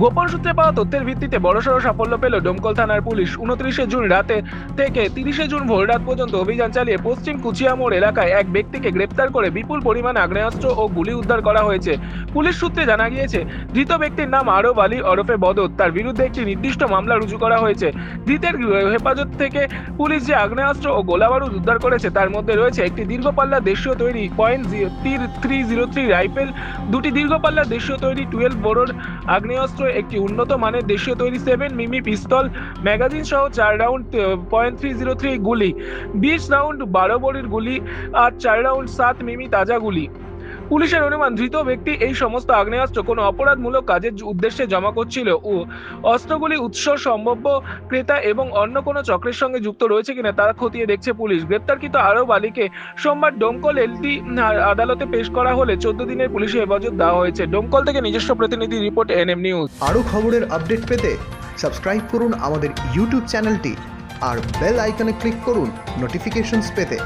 গোপন সূত্রে পাওয়া তথ্যের ভিত্তিতে বড়সড় সাফল্য পেল ডোমকল থানার পুলিশ। উনত্রিশে জুন রাতে থেকে তিরিশে জুন ভোর রাত পর্যন্ত অভিযান চালিয়ে পশ্চিম কুচিয়ামোড় এলাকায় এক ব্যক্তিকে গ্রেপ্তার করে বিপুল পরিমাণ আগ্নেয়াস্ত্র ও গুলি উদ্ধার করা হয়েছে। পুলিশ সূত্রে জানা গিয়েছে, ধৃত ব্যক্তির নাম আরব আলী ওরফে বদর। তার বিরুদ্ধে একটি নির্দিষ্ট মামলা রুজু করা হয়েছে। ধৃতের হেফাজত থেকে পুলিশ যে আগ্নেয়াস্ত্র ও গোলাবারুদ উদ্ধার করেছে, তার মধ্যে রয়েছে একটি দীর্ঘ দীর্ঘপাল্লা দেশীয় তৈরি point three zero three rifle, দুটি দীর্ঘপাল্লা দেশীয় তৈরি টুয়েলভ বোরোর আগ্নেয়াস্ত্র একটি উন্নত মানের দেশীয় তৈরি সেভেন মিমি পিস্তল ম্যাগাজিন সহ চার round point three zero three গুলি। বিশ রাউন্ড বারো বড়ির গুলি আর চার রাউন্ড সাত মিমি তাজা গুলি। পুলিশের অনুমান, ধৃত ব্যক্তি এই সমস্ত আগ্নেয়াস্ত্র কোনো অপরাধমূলক কাজের উদ্দেশ্যে জমা করছিল ও অস্ত্রগুলি উৎস সম্ভাব্য ক্রেতা এবং অন্য কোনো চক্রের সঙ্গে যুক্ত রয়েছে কিনা তা খতিয়ে দেখছে পুলিশ। গ্রেপ্তারকৃত আরব আলীকে সোমবার ডোমকল এলটি আদালতে পেশ করা হলে চোদ্দ দিনের পুলিশি হেফাজত দেওয়া হয়েছে। ডোমকল থেকে নিজস্ব প্রতিনিধি রিপোর্ট, এনএম নিউজ। আরও খবরের আপডেট পেতে সাবস্ক্রাইব করুন আমাদের ইউটিউব চ্যানেলটি আর বেল আইকনে ক্লিক করুন নোটিফিকেশনস পেতে।